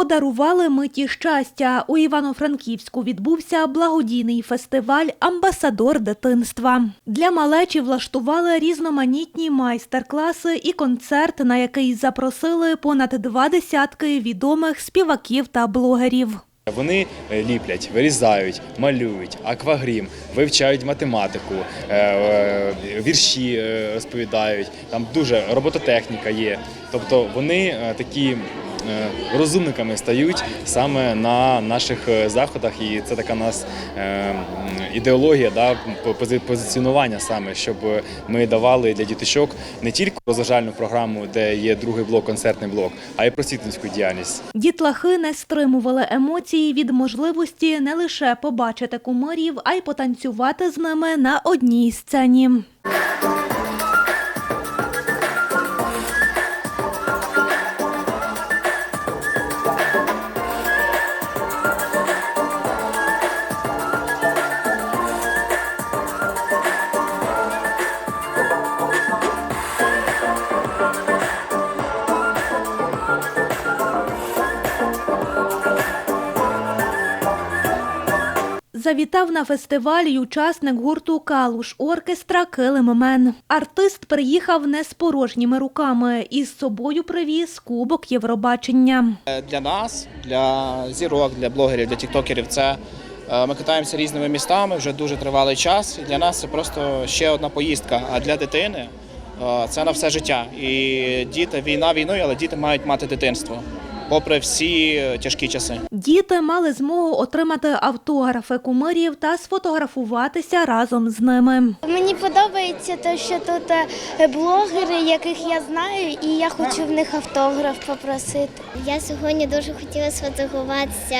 Подарували миті щастя. У Івано-Франківську відбувся благодійний фестиваль Амбасадор дитинства. Для малечі влаштували різноманітні майстер-класи і концерт, на який запросили понад два десятки відомих співаків та блогерів. Вони е, ліплять, вирізають, малюють, аквагрім, вивчають математику, е, е, вірші розповідають. Там дуже робототехніка є. Тобто вони такі розумниками стають саме на наших е, заходах, і це така нас е, ідеологія, да, пози- позиціонування саме, щоб ми давали для діточок не тільки розважальну програму, де є другий блок, концертний блок, а й просвітницьку діяльність. Дітлахи не стримували емоції від можливості не лише побачити кумирів, а й потанцювати з ними на одній сцені. Завітав на фестиваль й учасник гурту Калуш оркестра Килиммен. Артист приїхав не з порожніми руками і з собою привіз кубок Євробачення. Е, Для нас, для зірок, для блогерів, для тіктокерів це е, ми катаємося різними містами вже дуже тривалий час. Для нас це просто ще одна поїздка. А для дитини е, це на все життя. І діти, війна війною, але діти мають мати дитинство, попри всі тяжкі часи. Діти мали змогу отримати автографи кумирів та сфотографуватися разом з ними. Мені подобається те, що тут е, блогери, яких я знаю, і я хочу в них автограф попросити. Я сьогодні дуже хотіла сфотографуватися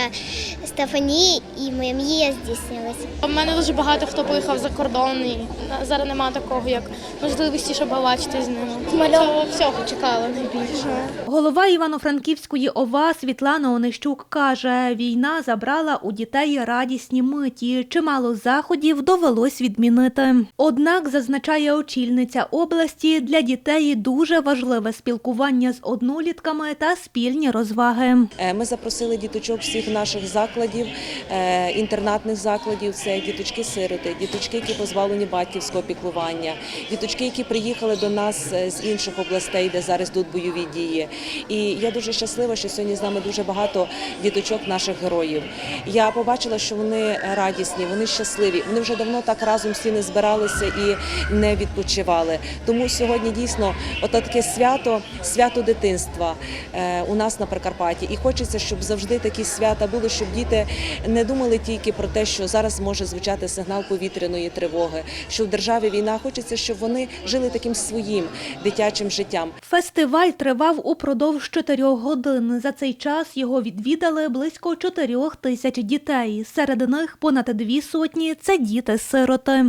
Стефанії, і моя мрія здійснилася. У мене дуже багато хто поїхав за кордон і зараз немає такого, як можливості, щоб побачити з ними. Цього всього чекала найбільше. Голова Івано-Франківської ОВА Світлана Онищук каже, війна забрала у дітей радісні миті. Чимало заходів довелось відмінити. Однак, зазначає очільниця області, для дітей дуже важливе спілкування з однолітками та спільні розваги. Е, Ми запросили діточок всіх наших закладів, е, інтернатних закладів. Це діточки-сироти, діточки, які позбавлені батьківського піклування, діточки, які приїхали до нас е, з інших областей, де зараз тут бойові дії. І я дуже щаслива, що сьогодні з нами дуже багато діточок наших героїв. Я побачила, що вони радісні, вони щасливі. Вони вже давно так разом всі не збиралися і не відпочивали. Тому сьогодні дійсно таке свято, свято дитинства е, у нас на Прикарпатті. І хочеться, щоб завжди такі свята були, щоб діти не думали тільки про те, що зараз може звучати сигнал повітряної тривоги, що в державі війна. Хочеться, щоб вони жили таким своїм дитячим життям. Фестиваль тривав упродовж чотирьох годин. За цей час його відвідали близько чотирьох тисяч дітей. Серед них понад дві сотні це діти-сироти.